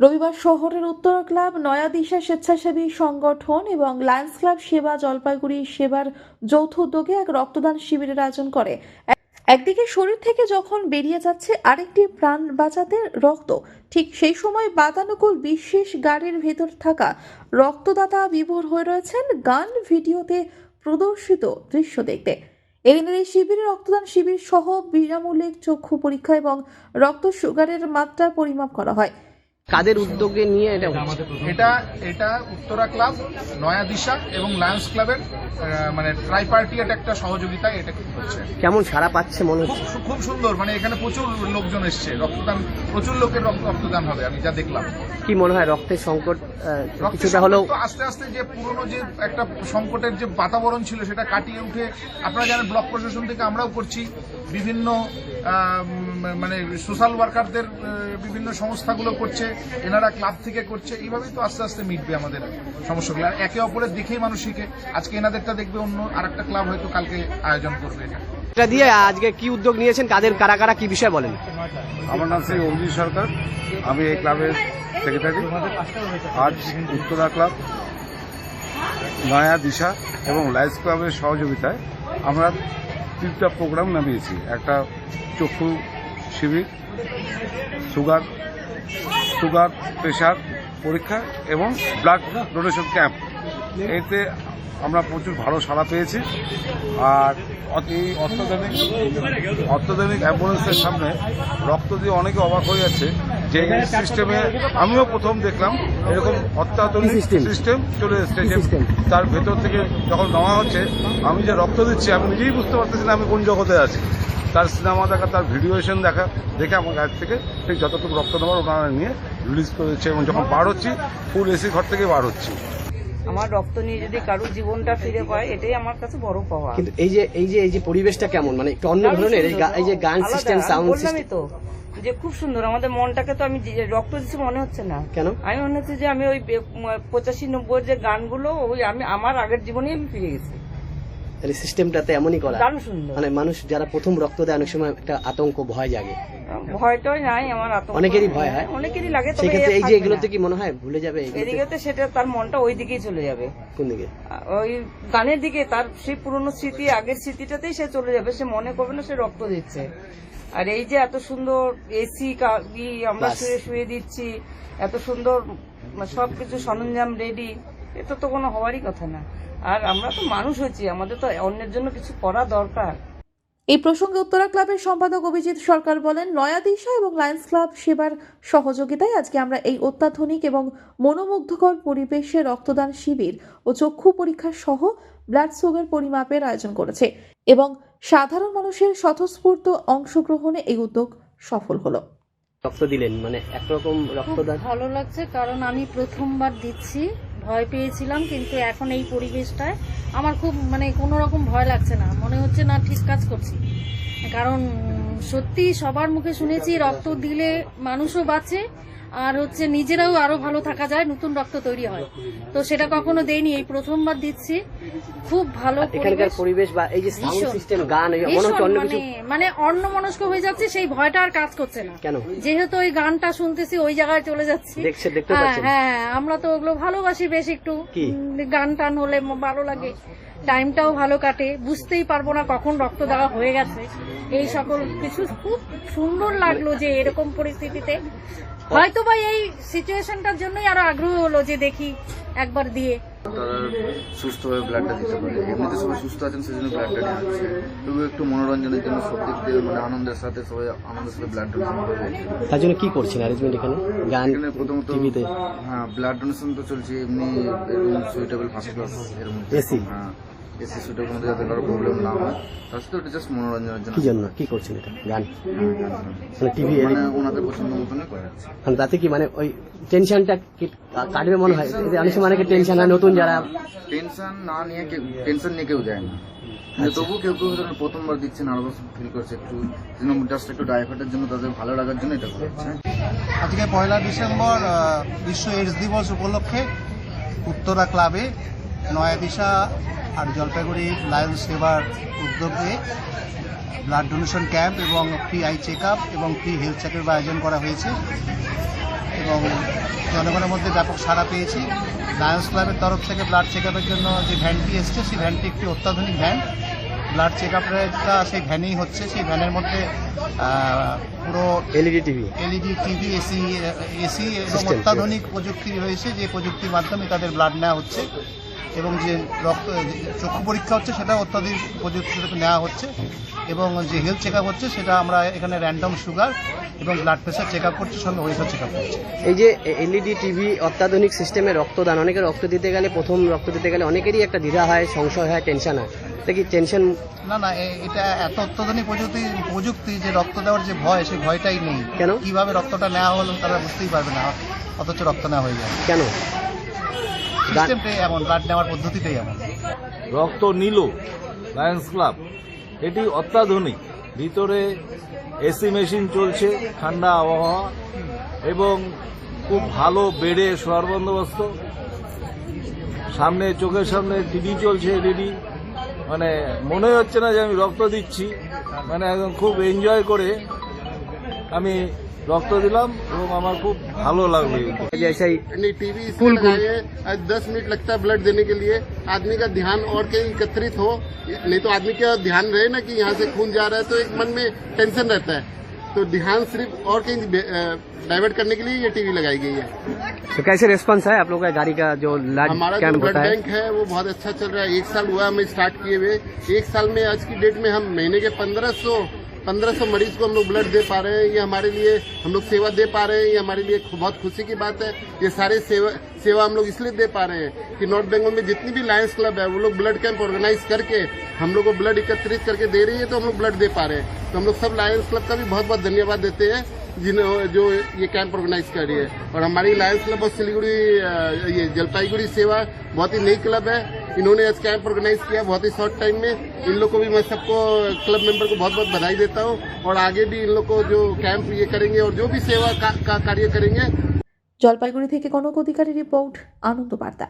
রবিবার শহরের উত্তর ক্লাব নয়া দিশা স্বেচ্ছাসেবী সংগঠন এবং লায়ন্স ক্লাব সেবা জলপাইগুড়ি সেবার যৌথ উদ্যোগে এক রক্তদান শিবিরের আয়োজন করে। একদিকে শরীর থেকে যখন বেরিয়ে যাচ্ছে আরেকটি প্রাণ বাঁচাতে রক্ত, ঠিক সেই সময় বাতানুকূল বিশেষ গাড়ির ভেতর থাকা রক্তদাতা বিভোর হয়ে রয়েছেন গান ভিডিওতে প্রদর্শিত দৃশ্য দেখতে। এদিনের এই শিবিরে রক্তদান শিবির সহ বিনামূল্যে চক্ষু পরীক্ষা এবং রক্ত সুগারের মাত্রা পরিমাপ করা হয়। কাদের উদ্যোগে নিয়ে এটা এটা এটা উত্তরা ক্লাব নয়া দিশা এবং লায়ন্স ক্লাবের মানে ট্রাইপার্টিয়েট একটা সহযোগিতা এটা হচ্ছে। কেমন সারা পাচ্ছে মনে হচ্ছে? খুব সুন্দর মানে এখানে প্রচুর লোকজন এসছে রক্তদান প্রচুর লোকের রক্ত রক্তদান হবে আমি যা দেখলাম। কি মনে হয় রক্তের সংকট কিছুটা হলেও আস্তে আস্তে যে পুরনো যে একটা সংকটের যে বাতাবরণ ছিল সেটা কাটিয়ে উঠে আপনারা জানেন ব্লক প্রশাসন থেকে আমরাও করছি বিভিন্ন মানে সোশ্যাল ওয়ার্কারদের বিভিন্ন সংস্থাগুলো করছে এনারা ক্লাব থেকে করছে এইভাবেই তো আস্তে আস্তে মিটবে আমাদের সমস্যাগুলো। আর একে অপরের দেখেই মানুষ শিখে। আজকে এনাদেরটা দেখবে অন্য আরেকটা ক্লাব হয়তো কালকে আয়োজন করবে এটা। এটা দিয়ে আজকে কি উদ্যোগ নিয়েছেন? কাদের কারা কারা কি বিষয় বলেন? আমার নাম শ্রী অভিজিৎ সরকার। আমি এই ক্লাবের সেক্রেটারি আজ উত্তরা ক্লাব নয়া দিশা এবং লাইস ক্লাবের সহযোগিতায় আমরা তিনটা প্রোগ্রাম নামিয়েছি। একটা চক্ষু শিবির সুগার সুগার প্রেশার পরীক্ষা এবং ব্লাড ডোনেশন ক্যাম্প। এতে আমরা প্রচুর ভালো সাড়া পেয়েছি। আর অত- এই অত্যাধুনিক অত্যাধুনিক অ্যাম্বুলেন্সের সামনে রক্ত দিয়ে অনেকে অবাক হয়ে যাচ্ছে যে এই সিস্টেমে আমিও প্রথম দেখলাম এরকম অত্যাধুনিক সিস্টেম? চলে এসছে তার ভেতর থেকে যখন নেওয়া হচ্ছে আমি যে রক্ত দিচ্ছি আমি নিজেই বুঝতে পারতেছি না আমি কোন জগতে আছি। তার সিনেমা দেখা তার ভিডিওশন দেখা দেখে আমার কাছ থেকে ঠিক যতটুকু রক্ত নেওয়ার ওনারা নিয়ে রিলিজ করে দিচ্ছে এবং যখন বার হচ্ছি ফুল এসি ঘর থেকে বার হচ্ছি। আমার রক্ত নিয়ে যদি কারোর জীবনটা ফিরে পায় এটাই আমার কাছে বড় পাওয়া। কিন্তু এই যে এই যে এই যে পরিবেশটা কেমন? মানে একটু অন্য ধরনের এই এই যে গান সিস্টেম সাউন্ড বললামই সিস্টেম তো যে খুব সুন্দর আমাদের মনটাকে তো আমি যে রক্ত দিচ্ছি মনে হচ্ছে না। কেন? আমি মনে হচ্ছে যে আমি ওই পঁচাশি নব্বই যে গানগুলো ওই আমি আমার আগের জীবনেই আমি ফিরে গেছি। তাহলে সিস্টেমটাতে এমনই করা। মানে মানুষ যারা প্রথম রক্ত দেয় অনেক সময় একটা আতঙ্ক ভয় জাগে। ভয়টাই নাই আমার আতঙ্ক অনেকেরই ভয় হয়। অনেকেরই লাগে সেক্ষেত্রে এই যে এগুলোতে কি মনে হয়? ভুলে যাবে এদিকে তো সেটা তার মনটা ওই দিকেই চলে যাবে। কোন দিকে? ওই গানের দিকে তার সেই পুরনো স্মৃতি আগের স্মৃতিটাতেই সে চলে যাবে। সে মনে করবে না সে রক্ত দিচ্ছে। আর এই যে এত সুন্দর এসি আমরা শুয়ে শুয়ে দিচ্ছি এত সুন্দর সবকিছু সরঞ্জাম রেডি এটা তো কোনো হওয়ারই কথা না। আর আমরা তো মানুষ হচ্ছি আমাদের তো অন্যের জন্য কিছু করা দরকার। এই প্রসঙ্গে উত্তরা ক্লাবের সম্পাদক অভিজিৎ সরকার বলেন নয়া দিশা এবং লায়ন্স ক্লাব সেবার সহযোগিতায় আজকে আমরা এই অত্যাধুনিক এবং মনোমুগ্ধকর পরিবেশে রক্তদান শিবির ও চক্ষু পরীক্ষা সহ ব্লাড সুগার পরিমাপের আয়োজন করেছে এবং সাধারণ মানুষের স্বতঃস্ফূর্ত অংশগ্রহণে এই উদ্যোগ সফল হলো। রক্ত দিলেন মানে একরকম রক্তদান। ভালো লাগছে কারণ আমি প্রথমবার দিচ্ছি। ভয় পেয়েছিলাম, কিন্তু এখন এই পরিবেশটায় আমার খুব মানে কোনো রকম ভয় লাগছে না। মনে হচ্ছে না ঠিক কাজ করছি। কারণ, সত্যি সবার মুখে শুনেছি, রক্ত দিলে মানুষও বাঁচে আর হচ্ছে নিজেরাও আরও ভালো থাকা যায় নতুন রক্ত তৈরি হয়। তো সেটা কখনো দেইনি এই প্রথমবার দিচ্ছি। খুব ভালো এখানকার পরিবেশ। বা এই যে সাউন্ড সিস্টেম গান মনে অন্য মানে কিছু মানে অন্য মনস্ক হয়ে যাচ্ছে সেই ভয়টা আর কাজ করছে না। কেন? যেহেতু ওই গানটা শুনতেছি ওই জায়গায় চলে যাচ্ছি। হ্যাঁ পাচ্ছেন। হ্যাঁ আমরা তো ওগুলো ভালোবাসি বেশ একটু। গান টান হলে ভালো লাগে। টাইমটাও ভালো কাটে। বুঝতেই পারব না কখন রক্ত দেওয়া হয়ে গেছে। এই সকল কিছু খুব সুন্দর লাগল যে এরকম পরিস্থিতিতে। হয়তো বা এই সিচুয়েশনটার জন্যই আরও আগ্রহ হলো যে দেখি একবার দিয়ে। তারা ব্লাডটা দিতে পারে। এমনিতে সবাই সুস্থ আছেন সেজন্য ব্লাডটা নেওয়া হচ্ছে তবু একটু মনোরঞ্জনের জন্য সব দিক দিয়ে মানে আনন্দের সাথে সবাই আনন্দের সাথে ব্লাড ডোনেশন করবে তার জন্য কি করছেন অ্যারেঞ্জমেন্ট এখানে? গান এখানে প্রথমত হ্যাঁ ব্লাড ডোনেশন তো চলছে এমনি রুম সুইটেবল ফার্স্ট ক্লাস এর মধ্যে? হ্যাঁ। মধ্যে যাতে কারও প্রবলেম না হয় তার সাথে ওটা জাস্ট মনোরঞ্জনের জন্য। কি জন্য? কি করছেন এটা? গান। মানে টিভি মানে ওনাদের পছন্দ মতনই করা মানে তাতে কি মানে ওই টেনশনটা কাটবে মনে হয়? অনেক সময় অনেকে টেনশন হয় নতুন যারা টেনশন না নিয়ে কেউ টেনশন নিয়ে কেউ যায় না। তবু কেউ কেউ ধরুন প্রথমবার দিচ্ছে নার্ভাস ফিল করছে একটু। জাস্ট একটু ডাইভার্টের জন্য তাদের ভালো লাগার জন্য এটা করা হচ্ছে। আজকে পয়লা ডিসেম্বর বিশ্ব এইডস দিবস উপলক্ষে উত্তরা ক্লাবে নয়া দিশা আর জলপাইগুড়ি লায়ন সেবার উদ্যোগে ব্লাড ডোনেশন ক্যাম্প এবং ফ্রি আই চেক আপ এবং ফ্রি হেলথ চেকের আয়োজন করা হয়েছে। এবং জনগণের মধ্যে ব্যাপক সাড়া পেয়েছি। লায়ন্স ক্লাবের তরফ থেকে ব্লাড চেক জন্য যে ভ্যানটি এসছে সেই ভ্যানটি একটি অত্যাধুনিক ভ্যান। ব্লাড চেক আপটা সেই ভ্যানেই হচ্ছে। সেই ভ্যানের মধ্যে পুরো LED TV. LED TV AC AC এবং অত্যাধুনিক প্রযুক্তি রয়েছে যে প্রযুক্তির মাধ্যমে তাদের ব্লাড নেওয়া হচ্ছে। এবং যে রক্ত চক্ষু পরীক্ষা হচ্ছে সেটা অত্যাধুনিক প্রযুক্তিতে নেওয়া হচ্ছে এবং যে হেলথ চেক হচ্ছে সেটা আমরা এখানে র্যান্ডম সুগার এবং ব্লাড প্রেশার চেক আপ করছি সঙ্গে ওয়েটার চেক আপ করছি। এই যে এলইডি টিভি অত্যাধুনিক সিস্টেমে রক্তদান অনেকে রক্ত দিতে গেলে প্রথম রক্ত দিতে গেলে অনেকেরই একটা দ্বিধা হয় সংশয় হয় টেনশন হয়। কি টেনশন না না এটা এত অত্যাধুনিক প্রযুক্তি প্রযুক্তি যে রক্ত দেওয়ার যে ভয় সেই ভয়টাই নেই। কেন? কীভাবে রক্তটা নেওয়া হলো তারা বুঝতেই পারবে না অথচ রক্ত নেওয়া হয়ে যায় কেন? সিস্টেমটাই এমন ব্লাড নেওয়ার পদ্ধতিটাই এমন। রক্ত নিল লায়ন্স ক্লাব এটি অত্যাধুনিক। ভিতরে এসি মেশিন চলছে ঠান্ডা আবহাওয়া এবং খুব ভালো বেডে শোয়ার বন্দোবস্ত সামনে চোখের সামনে টিভি চলছে এলইডি মানে মনে হচ্ছে না যে আমি রক্ত দিচ্ছি। মানে একদম খুব এনজয় করে আমি রক্ত দিলাম এবং আমার খুব ভালো লাগলো এই যে সেই नहीं टीवी इसलिए लगाए आज दस मिनट लगता है ब्लड देने के लिए आदमी का ध्यान और कहीं एकत्रित हो नहीं तो आदमी का ध्यान रहे ना कि यहाँ से खून जा रहा है तो एक मन में टेंशन रहता है तो ध्यान सिर्फ और कहीं डाइवर्ट करने के लिए ये टीवी लगाई गई है तो कैसे रिस्पांस है आप लोगों का गाड़ी का जो ब्लड हमारा जो कैंप ब्लड होता है बैंक है वो बहुत अच्छा चल रहा है एक साल हुआ हमें स्टार्ट किए हुए एक साल में आज की डेट में हम महीने के पंद्रह सौ पंद्रह सौ मरीज़ को हम लोग ब्लड दे पा रहे हैं, ये हमारे लिए हम लोग सेवा दे पा रहे हैं, ये हमारे लिए बहुत खुशी की बात है। ये सारे सेवा सेवा हम लोग इसलिए दे पा रहे हैं कि नॉर्थ बंगाल में जितनी भी लायंस क्लब है, वो लोग ब्लड कैंप ऑर्गेनाइज करके हम लोग को ब्लड एकत्रित करके दे रही है तो हम लोग ब्लड दे पा रहे हैं। तो हम लोग सब लायंस क्लब का भी बहुत बहुत धन्यवाद देते हैं, जिन, जो ये कैंप ऑर्गेनाइज कर रही है। और हमारी लायंस क्लब ऑफ़ सिलीगुड़ी ये जलपाईगुड़ी सेवा बहुत ही नई क्लब है इन्होंने आज कैंप ऑर्गेनाइज किया बहुत ही शॉर्ट टाइम में इन लोग को भी मैं सबको क्लब मेंबर को बहुत बहुत बधाई देता हूँ और आगे भी इन लोग को जो कैंप ये करेंगे और जो भी सेवा का, का कार्य करेंगे জলপাইগুড়ি থেকে কনক অধিকারী রিপোর্ট আনন্দ বার্তা